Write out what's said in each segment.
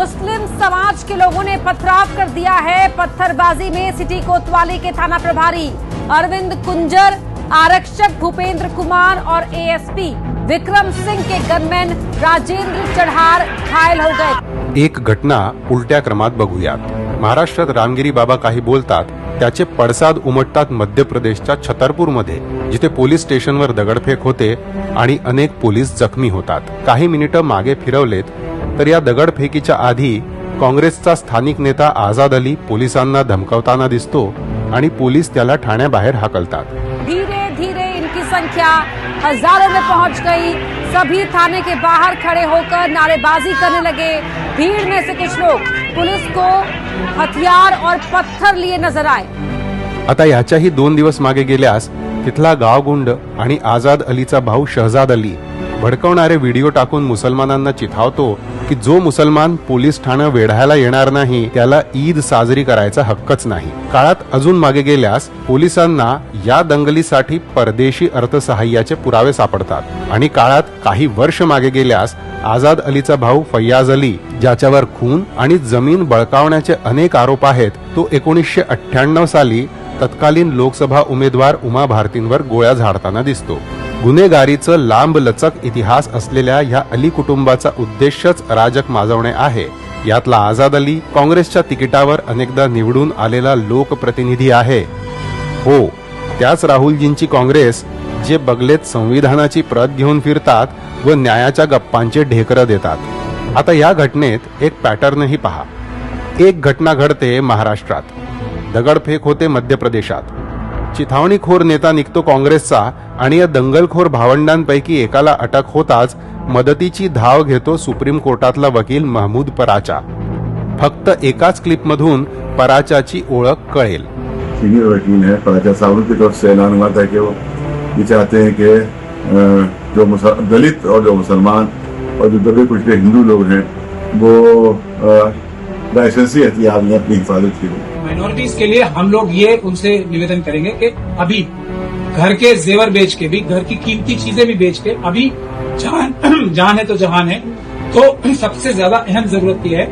मुस्लिम समाज के लोगों ने पथराव कर दिया है पत्थरबाजी में सिटी कोतवाली के थाना प्रभारी। अरविंद कुंजर आरक्षक भूपेंद्र कुमार और एएसपी विक्रम सिंह के गनमैन राजेंद्र चढ़ार घायल हो गए। एक घटना उलट्या क्रमात बघूयात. महाराष्ट्रात रामगिरी बाबा काही बोलतात त्याचे पडसाद उमटतात मध्य प्रदेशच्या छतरपूरमध्ये जिथे पोलीस स्टेशनवर दगडफेक होते आणि अनेक पोलीस जखमी होतात. काही मिनिटं मागे फिरवलेत तर या दगडफेकीच्या आधी काँग्रेसचा स्थानिक नेता आझाद अली पोलिसांना धमकावताना दिसतो आणि पोलीस त्याला ठाण्याबाहेर हाकलतात. धीरे धीरे इनकी संख्या हजारों में पहुंच गई। सभी थाने के बाहर खड़े होकर नारेबाजी करने लगे। भीड़ में से कुछ लोग पुलिस को हथियार और पत्थर लिए नजर आए। आता याच्याही दोन दिवस मागे गेल्यास तिथला गावगुंड आणि आझाद अलीचा भाऊ शहजाद अली भडकवणारे व्हिडिओ टाकून मुसलमानांना चिथावतो की जो मुसलमान पोलीस ठाणं वेढायला येणार नाही त्याला ईद साजरी करायचा हक्कच नाही. काळात अजून मागे गेल्यास पोलिसांना या दंगलीसाठी परदेशी अर्थसहाय्याचे पुरावे सापडतात. आणि काळात काही वर्ष मागे गेल्यास आझाद अलीचा भाऊ फैयाज अली ज्याच्यावर खून आणि जमीन बळकावण्याचे अनेक आरोप आहेत तो एकोणीसशे अठ्ठ्याण्णव साली तत्कालीन लोकसभा उमेदवार उमा भारतींवर गोळ्या झाडताना दिसतो. गुन्हेगारीचं लांब लचक इतिहास असलेल्या ह्या अली कुटुंबाचा उद्देशच राजक माजवणे आहे. यातला आझाद अली काँग्रेसच्या तिकिटावर अनेकदा निवडून आलेला लोकप्रतिनिधी आहे. हो त्याच राहुलजींची काँग्रेस जे बगलेत संविधानाची प्रत घेऊन फिरतात व न्यायाच्या गप्पांचे ढेकरं देतात. आता या घटनेत एक पॅटर्नही पहा. एक घटना घडते महाराष्ट्रात. दगडफेक होते मध्य प्रदेशात चिथावणीखोर नेता निघतो काँग्रेसचा आणि या दंगलखोर भावंडांपैकी एकाला अटक होताच मदतीची धाव घेतो सुप्रीम कोर्टातला वकील महमूद पराचा. फक्त एकाच क्लिपमधून पराचाची ओळख कळेल. सीनियर वकील हैं पराचा साहब की तरफ से ऐलान हुआ था कि वो ये चाहते हैं कि जो मुसल- दलित और जो मुसलमान और जो दबे कुचले हिंदू लोग हैं वो लाइसेंसी एहतियात में अपनी हिफाजत की हो। माइनॉरिटीज के लिए हम लोग ये उनसे निवेदन करेंगे कि अभी घर के जेवर बेच के भी घर की कीमती चीजें भी बेच के अभी जहान जान है तो जहान है तो सबसे ज्यादा अहम जरूरत यह है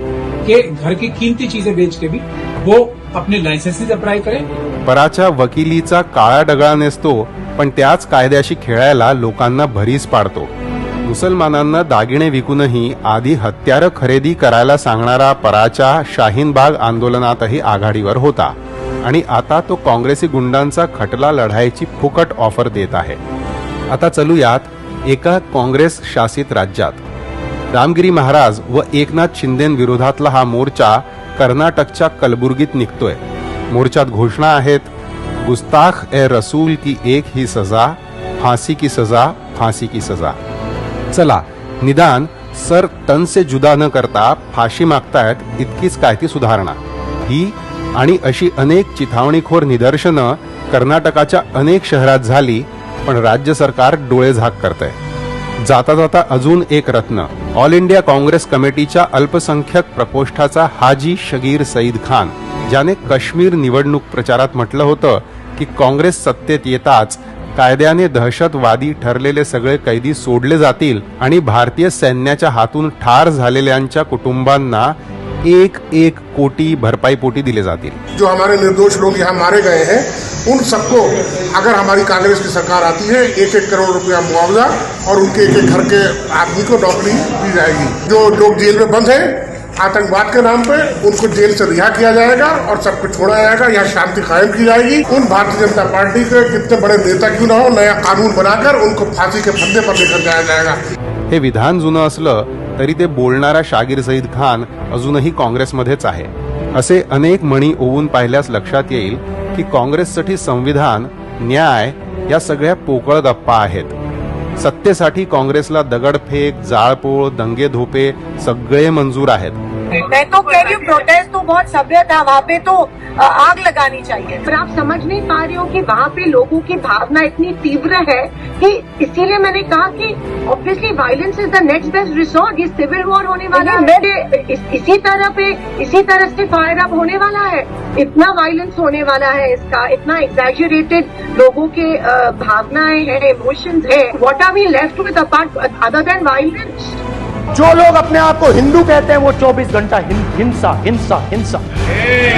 कि घर की कीमती चीजें बेच के भी वो अपने लाइसेंसेस अप्लाई करें। पराच्या वकिलीचा काळा डगळा नेसतो पण त्याच कायद्याशी खेळायला लोकांना भरीस पाडतो. मुसलमानांना दागिने विकूनही आधी हत्यारं खरेदी करायला सांगणारा पराच्या शाहीनबाग आंदोलनातही आघाडीवर होता. आणि आता तो काँग्रेसी गुंडांचा खटला लढायची फुकट ऑफर देत आहे. आता चलूयात एका काँग्रेस शासित राज्यात. रामगिरी महाराज व एकनाथ शिंदेविरोधातला हा मोर्चा कर्नाटकच्या कलबुर्गीत निघतोय. मोर्चात घोषणा आहेत गुस्ताख ए रसूल की एक ही सजा फांसी की सजा फांसी की सजा. चला निदान सर तन से जुदा न करता फाशी मागतायत इतकीच काय ती सुधारणा. ही आणि अशी अनेक चिथावणीखोर निदर्शनं कर्नाटकाच्या अनेक शहरात झाली पण राज्य सरकार डोळे झाक करतंय. जाता जाता अजून एक रत्न ऑल इंडिया काँग्रेस कमिटीच्या अल्पसंख्यक प्रकोष्ठाचा हाजी शगीर सईद खान ज्याने काश्मीर निवडणूक प्रचारात म्हटलं होतं की काँग्रेस सत्तेत येताच कायद्याने दहशतवादी ठरलेले सगळे कैदी सोडले जातील आणि भारतीय सैन्याच्या हातून ठार झालेल्यांच्या कुटुंबांना एक एक कोटी भरपाई पोटी दिले जातील. जो हमारे निर्दोष लोग यहाँ मारे गए हैं उन सबको अगर हमारी कांग्रेस की सरकार आती है एक एक करोड़ रुपया मुआवजा और उनके एक एक घर के आदमी को नौकरी दी जाएगी। जो लोग जेल में बंद हैं आतंकवाद के नाम पे उनको जेल से रिहा किया जाएगा और सबको छोड़ा जाएगा। यहाँ शांति कायम की जाएगी। उन भारतीय जनता पार्टी के कितने बड़े नेता क्यों ना हो नया कानून बनाकर उनको फांसी के फंदे पर लेकर जाया जाएगा। हे विधान जुनं असलं तरी ते बोलणारा शागीर सईद खान अजूनही काँग्रेसमध्येच आहे. असे अनेक म्हणी ओवून पाहिल्यास लक्षात येईल की काँग्रेससाठी संविधान न्याय या सगळ्या पोकळ गप्पा आहेत. सत्तेसाठी काँग्रेसला दगडफेक जाळपोळ दंगे धोपे सगळे मंजूर आहेत. मैं तो कह रही हूँ प्रोटेस्ट तो बहुत सभ्य था वहाँ पे तो आग लगानी चाहिए। पर आप समझ नहीं पा रही हो कि वहाँ पे लोगों की भावना इतनी तीव्र है कि इसीलिए मैंने कहा कि obviously violence is the next best resort ये सिविल वॉर होने वाला है। इस, इसी तरह पे इसी तरह से फायर अप होने वाला है। इतना वायलेंस होने वाला है इसका इतना एग्जैजुरेटेड लोगों के भावनाएँ हैं इमोशंस है। What are we left with apart other than violence जो लोग अपने आप को हिंदू कहते हैं वो 24 घंटा हिंसा हिंसा हिंसा।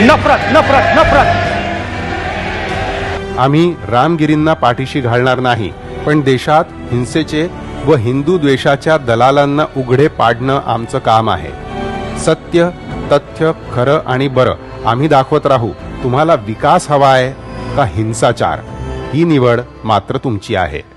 नफरत नफरत नफरत। आम्ही रामगिरींना पाठीशी घालणार नाही पण देशात हिंसेचे व हिंदू द्वेषाच्या दलालांना उघडे पाडणं आमचं काम आहे. सत्य तथ्य खरं आणि बरं आम्ही दाखवत राहू. तुम्हाला विकास हवा आहे का हिंसाचार? ही निवड मात्र तुमची आहे.